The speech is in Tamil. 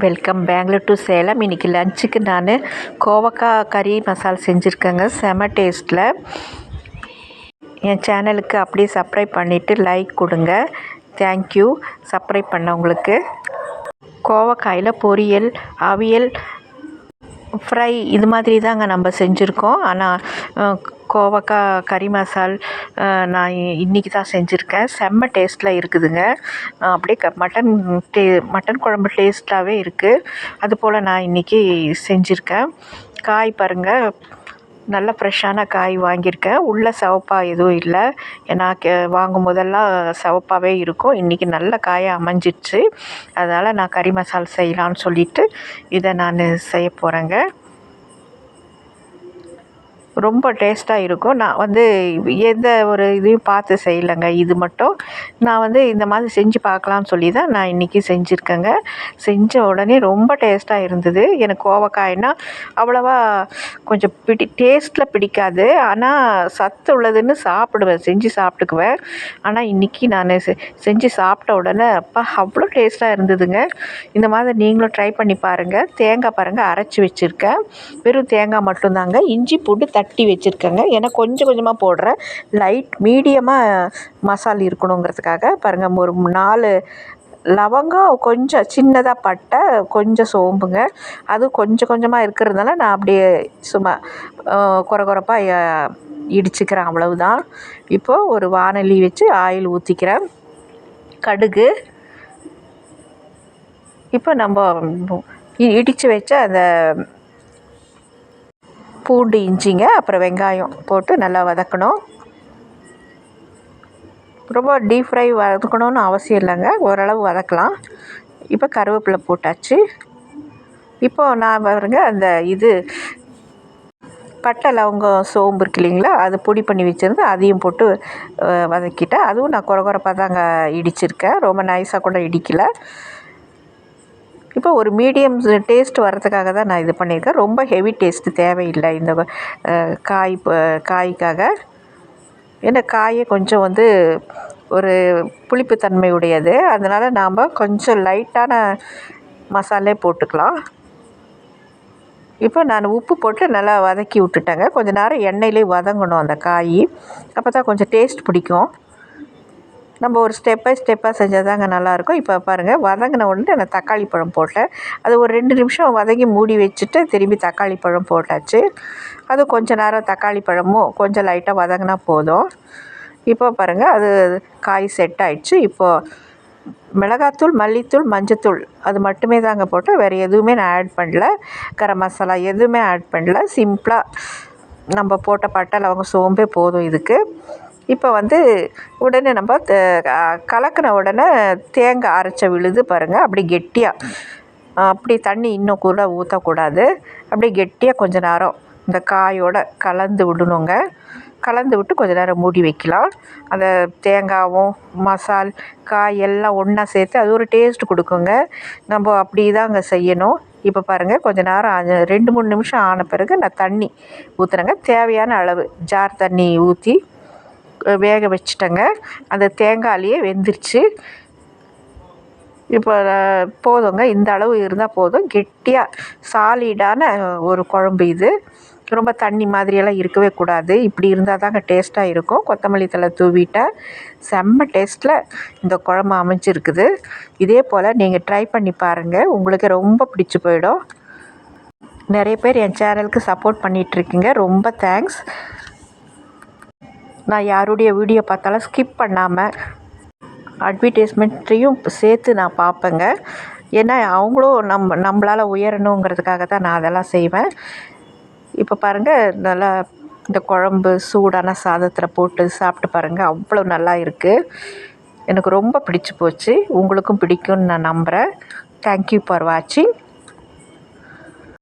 வெல்கம் பெங்களூர் டு சேலம் இன்றைக்கி லஞ்சுக்கு நான் கோவக்காய் கறி மசால் செஞ்சுருக்கேங்க. செம டேஸ்ட்டில் என் சேனலுக்கு அப்படியே சப்ஸ்கிரைப் பண்ணிவிட்டு லைக் கொடுங்க. தேங்க்யூ சப்ஸ்கிரைப் பண்ணவங்களுக்கு. கோவக்காயில் பொரியல் அவியல் ஃப்ரை இது மாதிரி தாங்க நம்ம செஞ்சுருக்கோம். ஆனால் கோவக்காய் கறி மசால் நான் இன்றைக்கி தான் செஞ்சுருக்கேன். செம்ம டேஸ்ட்டில் இருக்குதுங்க. அப்படியே க மட்டன் டே மட்டன் குழம்பு டேஸ்ட்டாகவே இருக்குது அதுபோல் நான் இன்றைக்கி செஞ்சுருக்கேன். காய் பாருங்கள் நல்ல ஃப்ரெஷ்ஷான காய் வாங்கியிருக்கேன். உள்ளே சிவப்பாக எதுவும் இல்லை. ஏன்னா கே வாங்கும் போதெல்லாம் சிவப்பாவே இருக்கும். இன்றைக்கி நல்ல காயாக அமைஞ்சிடுச்சு அதனால் நான் கறி மசால் செய்யலான்னு சொல்லிட்டு இதை நான் செய்ய போகிறேங்க ரொம்ப டேஸ்ட்டாக இருக்கும். நான் வந்து எந்த ஒரு இதையும் பார்த்து செய்யலைங்க. இது மட்டும். நான் வந்து இந்த மாதிரி செஞ்சு பார்க்கலாம்னு சொல்லி தான் நான் இன்றைக்கி செஞ்சுருக்கேங்க. செஞ்ச உடனே ரொம்ப டேஸ்ட்டாக இருந்தது. எனக்கு கோவக்காய்னா அவ்வளோவா கொஞ்சம் பிடி டேஸ்ட்டில் பிடிக்காது. ஆனால் சத்து உள்ளதுன்னு சாப்பிடுவேன். செஞ்சு சாப்பிட்டுக்குவேன். ஆனால் இன்றைக்கி நான் செ செஞ்சு சாப்பிட்ட உடனே அப்பா அவ்வளோ டேஸ்ட்டாக இருந்ததுங்க. இந்த மாதிரி நீங்களும் ட்ரை பண்ணி பாருங்கள் தேங்காய் பாருங்கள் அரைச்சி வச்சுருக்கேன். வெறும் தேங்காய் மட்டும்தாங்க. இஞ்சி போட்டு தட்டி வச்சுருக்கேங்க. ஏன்னா கொஞ்சம் கொஞ்சமாக போடுறேன் லைட் மீடியமாக மசால் இருக்கணுங்கிறதுக்காக பாருங்கள் ஒரு நாலு லவங்கம் கொஞ்சம் சின்னதாக பட்டை கொஞ்சம் சோம்புங்க. அது கொஞ்சம் கொஞ்சமாக இருக்கிறதுனால நான் அப்படியே சும்மா குறை குறைப்பாக இடிச்சுக்கிறேன் அவ்வளவுதான். இப்போது ஒரு வானொலி வச்சு ஆயில் ஊற்றிக்கிறேன் கடுகு. இப்போ நம்ம இடித்து வச்ச அந்த பூண்டு இஞ்சிங்க அப்புறம் வெங்காயம் போட்டு நல்லா வதக்கணும். ரொம்ப டீப் ஃப்ரை வதக்கணும்னு அவசியம் இல்லைங்க. ஓரளவு வதக்கலாம். இப்போ கருவேப்பிலை போட்டாச்சு. இப்போ நான் பாருங்க அந்த இது பட்டை லவங்கம் சோம்பு இருக்கு இல்லைங்களா அது பொடி பண்ணி வச்சுருந்து அதையும் போட்டு வதக்கிட்டேன். அதுவும் நான் குறை குறைப்பாக தாங்க இடிச்சிருக்கேன். ரொம்ப நைஸாக கூட இடிக்கலை. இப்போ ஒரு மீடியம் டேஸ்ட் வரதுக்காக தான் நான் இது பண்ணியிருக்கேன். ரொம்ப ஹெவி டேஸ்ட்டு தேவையில்லை. இந்த காய் காய்க்காக. ஏன்னா காயே கொஞ்சம் வந்து ஒரு புளிப்புத்தன்மை உடையது அதனால் நாம் கொஞ்சம் லைட்டான மசாலே போட்டுக்கலாம். இப்போ நான் உப்பு போட்டு நல்லா வதக்கி விட்டுட்டேங்க. கொஞ்சம் நேரம் எண்ணெயிலே வதங்கணும் அந்த காய். அப்போ தான் கொஞ்சம் டேஸ்ட் பிடிக்கும். நம்ம ஒரு ஸ்டெப் பை ஸ்டெப்பாக செஞ்சால் தாங்க நல்லாயிருக்கும். இப்போ பாருங்கள் வதங்கின உடனே நான் தக்காளி பழம் போட்டேன். அது ஒரு ரெண்டு நிமிஷம் வதங்கி மூடி வச்சுட்டு திரும்பி தக்காளி பழம் போட்டாச்சு. அது கொஞ்சம் நேரம் தக்காளி பழமும் கொஞ்சம் லைட்டாக வதங்கினா போதும். இப்போ பாருங்கள் அது காய் செட் ஆயிடுச்சு. இப்போது மிளகாத்தூள் மல்லித்தூள் மஞ்சத்தூள் அது மட்டுமே தாங்க போட்டேன். வேறு எதுவுமே நான் ஆட் பண்ணல. கரம் மசாலா எதுவுமே ஆட் பண்ணல. சிம்பிளாக நம்ம போட்ட பட்டை லவங்க சோம்பே போதும் இதுக்கு. இப்போ வந்து உடனே நம்ம கலக்கின உடனே தேங்காய் அரைச்ச விழுது பாருங்கள் அப்படி கெட்டியாக அப்படி தண்ணி இன்னும் கூட ஊற்றக்கூடாது அப்படியே கெட்டியாக கொஞ்ச நேரம் இந்த காயோட கலந்து விடணுங்க. கலந்து விட்டு கொஞ்ச நேரம் மூடி வைக்கலாம். அந்த தேங்காயும் மசால் காய் எல்லாம் ஒன்றா சேர்த்து அது ஒரு டேஸ்ட் கொடுக்குங்க. நம்ம அப்படி தாங்க செய்யணும். இப்போ பாருங்கள் கொஞ்ச நேரம் ரெண்டு மூணு நிமிஷம் ஆன பிறகு நான் தண்ணி ஊற்றுறேங்க தேவையான அளவு ஜார் தண்ணி ஊற்றி வேக வச்சிட்டேங்க. அந்த தேங்காயிலேயே வெந்துருச்சு. இப்போ போதுங்க. இந்த அளவு இருந்தால் போதும். கெட்டியாக சாலிடான ஒரு குழம்பு இது. ரொம்ப தண்ணி மாதிரியெல்லாம் இருக்கவே கூடாது. இப்படி இருந்தால் தாங்க டேஸ்ட்டாக இருக்கும். கொத்தமல்லி தழை தூவிட்டால் செம்ம டேஸ்ட்டில் இந்த குழம்பு அமைஞ்சிருக்குது. இதே போல் நீங்கள் ட்ரை பண்ணி பாருங்கள் உங்களுக்கு ரொம்ப பிடிச்சி போயிடும். நிறைய பேர் என் சேனலுக்கு சப்போர்ட் பண்ணிகிட்ருக்கீங்க ரொம்ப தேங்க்ஸ் நான் யாருடைய வீடியோ பார்த்தாலும் ஸ்கிப் பண்ணாமல் அட்வர்டைஸ்மெண்ட்டையும் சேர்த்து நான் பார்ப்பேங்க. ஏன்னா அவங்களும் நம்ம நம்மளால் உயரணுங்கிறதுக்காக தான் நான் அதெல்லாம் செய்வேன். இப்போ பாருங்கள் நல்லா இந்த குழம்பு சூடான சாதத்தில் போட்டு சாப்பிட்டு பாருங்கள் அவ்வளோ நல்லா இருக்குது எனக்கு ரொம்ப பிடிச்சி போச்சு. உங்களுக்கும் பிடிக்கும்னு நான் நம்புகிறேன் தேங்க்யூ ஃபார் வாட்சிங்